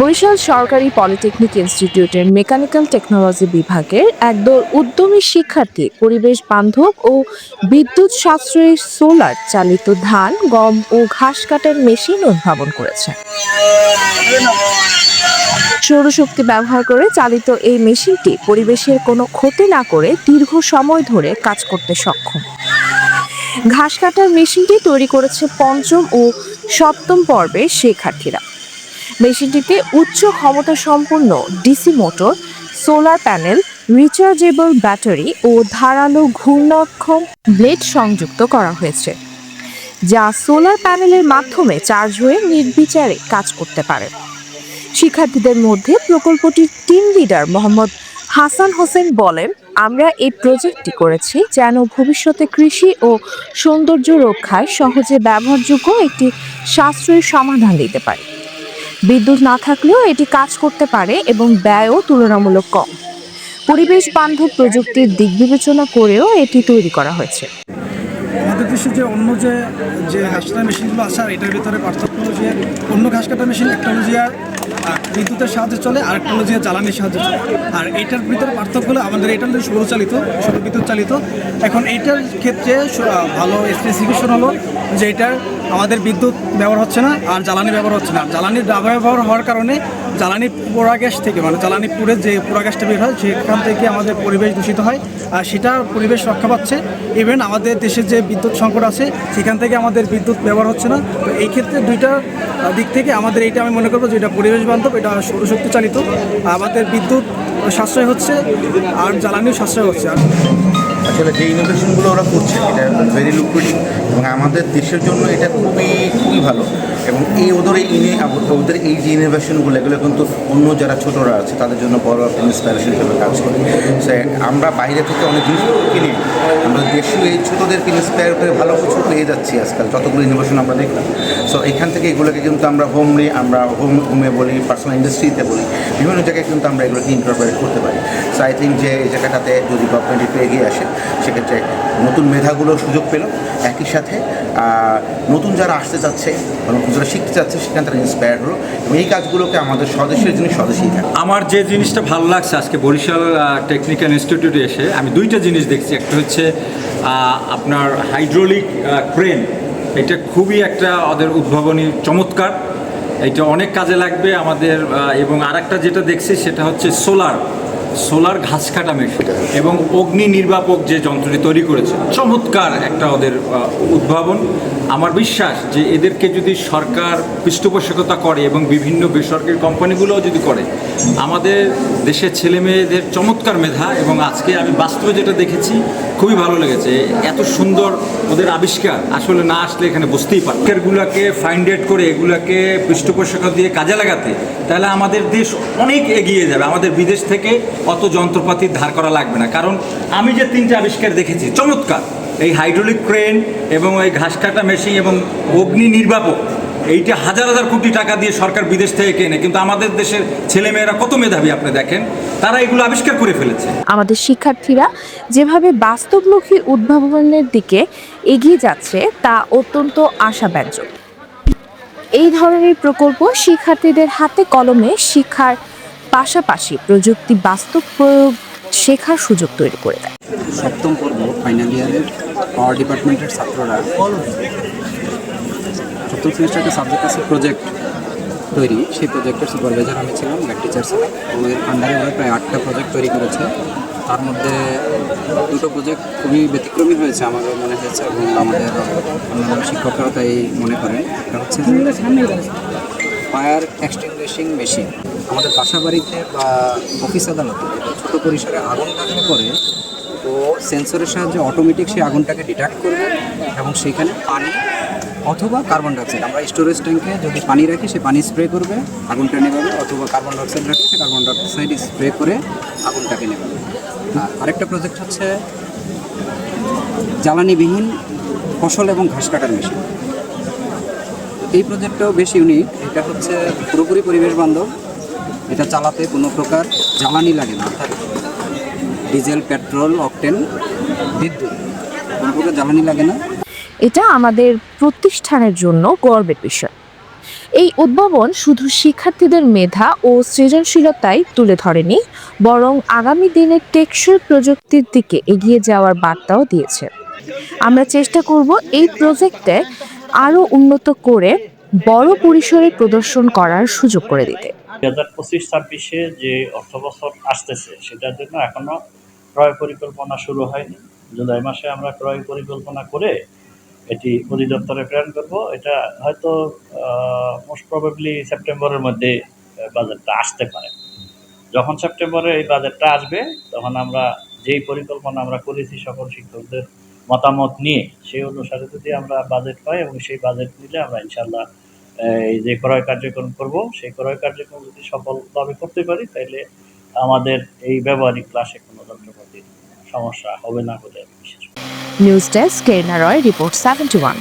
বরিশাল সরকারি পলিটেকনিক ইনস্টিটিউটের mechanical technology বিভাগের একদল উদ্যমী শিক্ষার্থী, পরিবেশ বান্ধব ও বিদ্যুৎ সাশ্রয়ী সোলার চালিত ধান, গম ও ঘাস কাটার মেশিন উদ্ভাবন করেছে। সৌরশক্তি ব্যবহার করে চালিত এই মেশিনটি পরিবেশের কোনো ক্ষতি না করে দীর্ঘ সময় ধরে কাজ করতে সক্ষম। ঘাস কাটার মেশিনটি তৈরি করেছে পঞ্চম ও সপ্তম পর্বের শিক্ষার্থীরা। মেশিনটিতে উচ্চ ক্ষমতা সম্পন্ন DC motor, solar panel, rechargeable battery ও ধারালো ঘূর্ণাক্ষম ব্লেড সংযুক্ত করা হয়েছে, যা সোলার প্যানেলের মাধ্যমে চার্জ হয়ে নির্বিচারে কাজ করতে পারে। শিক্ষার্থীদের মধ্যে প্রকল্পটির টিম লিডার মোহাম্মদ হাসান হোসেন বলেন, আমরা এই প্রজেক্টটি করেছি যেন ভবিষ্যতে কৃষি ও সৌন্দর্য রক্ষায় সহজে ব্যবহারযোগ্য একটি সাশ্রয়ী সমাধান দিতে পারি। বিদ্যুৎ না থাকলেও এটি কাজ করতে পারে এবং ব্যয়ও তুলনামূলক কম। পরিবেশ বান্ধব প্রযুক্তির দিক বিবেচনা করেও এটি তৈরি করা হয়েছে। আমাদের দেশে যে অন্য যে যে ঘাস কাটা মেশিনগুলো আছে, আর এটার ভিতরে পার্থক্য হলো যে, অন্য ঘাস কাটা মেশিন একটা বিদ্যুতের সাহায্যে চলে, আর একটা হলো জ্বালানির সাহায্যে চলে। আর এটার ভিতরে পার্থক্য হলো আমাদের এটা হলো সৌরচালিত সৌর বিদ্যুৎ চালিত। এখন এইটার ক্ষেত্রে ভালো স্পেসিফিকেশন হলো যে, এটার আমাদের বিদ্যুৎ ব্যবহার হচ্ছে না আর জ্বালানি ব্যবহার হচ্ছে না। আর জ্বালানির ব্যবহার হওয়ার কারণে জ্বালানি পোড়া গ্যাস থেকে মানে জ্বালানি পুড়ে যে পোড়া গ্যাসটা বের হয়, সেখান থেকে আমাদের পরিবেশ দূষিত হয় আর সেটা পরিবেশ রক্ষা পাচ্ছে। ইভেন আমাদের দেশে যে বিদ্যুৎ সংকট আছে, সেখান থেকে আমাদের বিদ্যুৎ ব্যবহার হচ্ছে না। তো এই ক্ষেত্রে দুইটা দিক থেকে আমাদের এইটা আমি মনে করব যে এটা পরিবেশ বান্ধব, এটা সৌরশক্তি চালিত আমাদের বিদ্যুৎ সাশ্রয় হচ্ছে আর জ্বালানিও সাশ্রয় হচ্ছে। আর আসলে যে ইনোভেশনগুলো ওরা করছে এটা ভেরি লুক্রেটিভ এবং আমাদের দেশের জন্য এটা খুবই খুবই ভালো। এবং এই ওদের এই ইনে ওদের এই যে ইনোভেশনগুলো এগুলো কিন্তু অন্য যারা ছোটরা আছে, তাদের জন্য বড় একটা ইন্সপিরেশন হিসেবে কাজ করে। সে আমরা বাইরে থেকে অনেক জিনিস কিনি, আমরা দেশীয় এই ছোটোদেরকে ইন্সপায়ার করে ভালো কিছু পেয়ে যাচ্ছি আজকাল, যতগুলো ইনোভেশন আমরা দেখলাম। সো এখান থেকে এগুলোকে কিন্তু আমরা হোমলি আমরা হোম হোমে বলি পার্সোনাল ইন্ডাস্ট্রিতে বলি, বিভিন্ন জায়গায় কিন্তু আমরা এগুলোকে ইনকর্পোরেট করতে পারি। সো আই থিঙ্ক যে এই জায়গাটাতে যদি গভর্নমেন্ট একটু এগিয়ে আসে, সেক্ষেত্রে নতুন মেধাগুলো সুযোগ পেল। একই সাথে নতুন যারা আসতে চাচ্ছে বা নতুন যারা শিখতে চাচ্ছে, সেখানে তারা ইন্সপায়ার হলো এবং এই কাজগুলোকে আমাদের স্বদেশের জিনিস স্বদেশেই থাকে। আমার যে জিনিসটা ভালো লাগছে, আজকে বরিশাল টেকনিক্যাল ইনস্টিটিউটে এসে আমি দুইটা জিনিস দেখছি। একটা হচ্ছে আপনার হাইড্রোলিক ক্রেন এটা খুবই একটা ওদের উদ্ভাবনী, চমৎকার। এটা অনেক কাজে লাগবে আমাদের এবং আরেকটা যেটা দেখছি, সেটা হচ্ছে সোলার সোলার ঘাস কাটা মেশিন এবং অগ্নি নির্বাপক যে যন্ত্রটি তৈরি করেছে, চমৎকার একটা ওদের উদ্ভাবন। আমার বিশ্বাস যে এদেরকে যদি সরকার পৃষ্ঠপোষকতা করে এবং বিভিন্ন বেসরকারি কোম্পানিগুলোও যদি করে, আমাদের দেশের ছেলে মেয়েদের চমৎকার মেধা এবং আজকে আমি বাস্তবে যেটা দেখেছি, খুবই ভালো লেগেছে। এত সুন্দর ওদের আবিষ্কার আসলে না আসলে এখানে বুঝতেই পারি এগুলোকে ফাইন্ডেড করে এগুলোকে পৃষ্ঠপোষকতা দিয়ে কাজে লাগাতে, তাহলে আমাদের দেশ অনেক এগিয়ে যাবে। আমাদের বিদেশ থেকে অত যন্ত্রপাতি ধার করা লাগবে না। কারণ আমি যে তিনটে আবিষ্কার দেখেছি, চমৎকার। এই হাইড্রোলিক ক্রেন এবং এই ঘাস কাটা মেশিন এবং অগ্নি নির্বাপক, এইটা হাজার হাজার কোটি টাকা দিয়ে সরকার বিদেশ থেকে কেনে। কিন্তু আমাদের দেশের ছেলেমেয়েরা কত মেধাবী আপনি দেখেন? তারা এগুলো আবিষ্কার করে ফেলেছে। আমাদের শিক্ষার্থীরা যেভাবে বাস্তবমুখী উদ্ভাবনের দিকে এগিয়ে যাচ্ছে, তা অত্যন্ত আশাব্যঞ্জক। এই ধরনের প্রকল্প শিক্ষার্থীদের হাতে কলমে শিক্ষার পাশাপাশি প্রযুক্তি বাস্তব প্রয়োগ শেখার সুযোগ তৈরি করে দেয়। সপ্তম পর্ব ফাইনাল ইয়ারের পাওয়ার ডিপার্টমেন্টের ছাত্ররা সপ্তম একটা সাবজেক্ট আছে প্রজেক্ট তৈরি। সেই প্রজেক্টের সুপারভাইজার আমি ছিলাম ব্যাক টিচার ছিলাম। আন্ডারে ওরা প্রায় আটটা প্রজেক্ট তৈরি করেছে। তার মধ্যে দুটো প্রজেক্ট খুবই ব্যতিক্রমী হয়েছে আমাদের মনে হয়েছে এবং আমাদের অন্যান্য শিক্ষকরাও তাই মনে করেন। একটা হচ্ছে ফায়ার এক্সটিংগুইশিং মেশিন আমাদের বাসা বাড়িতে বা অফিস আদালতে ছোটো পরিসরে আগুন লাগলে পরে তো সেন্সরের সাহায্যে অটোমেটিক সেই আগুনটাকে ডিটেক্ট করবে এবং সেখানে পানি অথবা কার্বন ডাইঅক্সাইড আমরা স্টোরেজ ট্যাঙ্কে যদি পানি রাখি, সে পানি স্প্রে করবে, আগুনটা নেভাবে, অথবা কার্বন ডাইঅক্সাইড রাখি, সে কার্বন ডাইঅক্সাইড স্প্রে করে আগুনটাকে নেভাবে। আর আরেকটা প্রজেক্ট হচ্ছে জ্বালানিবিহীন ফসল এবং ঘাস কাটার মেশিন। এই প্রজেক্টটাও বেশ ইউনিক এটা হচ্ছে পুরোপুরি পরিবেশ বান্ধব। এটা চালাতে কোনো প্রকার জ্বালানি লাগে না। অর্থাৎ ডিজেল পেট্রোল অকটেন বিদ্যুৎ। কোনো প্রকার জ্বালানি লাগে না। এটা আমাদের প্রতিষ্ঠানের জন্য গর্বের বিষয়। এই উদ্ভাবন শুধু শিক্ষার্থীদের মেধা ও সৃজনশীলতাই তুলে ধরেনি বরং আগামী দিনে টেকসই প্রযুক্তির দিকে এগিয়ে যাওয়ার বার্তাও দিয়েছে। আমরা চেষ্টা করব এই প্রজেক্টে আরও উন্নত করে বড় পরিসরে প্রদর্শন করার সুযোগ করে দিতে। দুই হাজার পঁচিশ ছাব্বিশে যে অর্থ বছর আসতেছে সেটার জন্য এখনও ক্রয় পরিকল্পনা শুরু হয়নি। জুলাই মাসে আমরা ক্রয় পরিকল্পনা করে এটি অধিদপ্তরে প্রেরণ করব। এটা হয়তো মোস্ট প্রবাবলি সেপ্টেম্বরের মধ্যে বাজেটটা আসতে পারে। যখন সেপ্টেম্বরে এই বাজেটটা আসবে, তখন আমরা যেই পরিকল্পনা আমরা করেছি সকল শিক্ষকদের মতামত নিয়ে, সেই অনুসারে যদি আমরা বাজেট পাই এবং সেই বাজেট নিলে আমরা ইনশাল্লাহ এই যে ক্রয় কার্যক্রম করব, সেই ক্রয় কার্যক্রম যদি সফলভাবে করতে পারি তাহলে আমাদের এই ব্যবহারিক ক্লাসে কোনো যন্ত্রপাতির সমস্যা হবে না বলে করি। নিউজ ডেস্ক কেরনা রয়, রিপোর্ট সেভেন্টি ওয়ান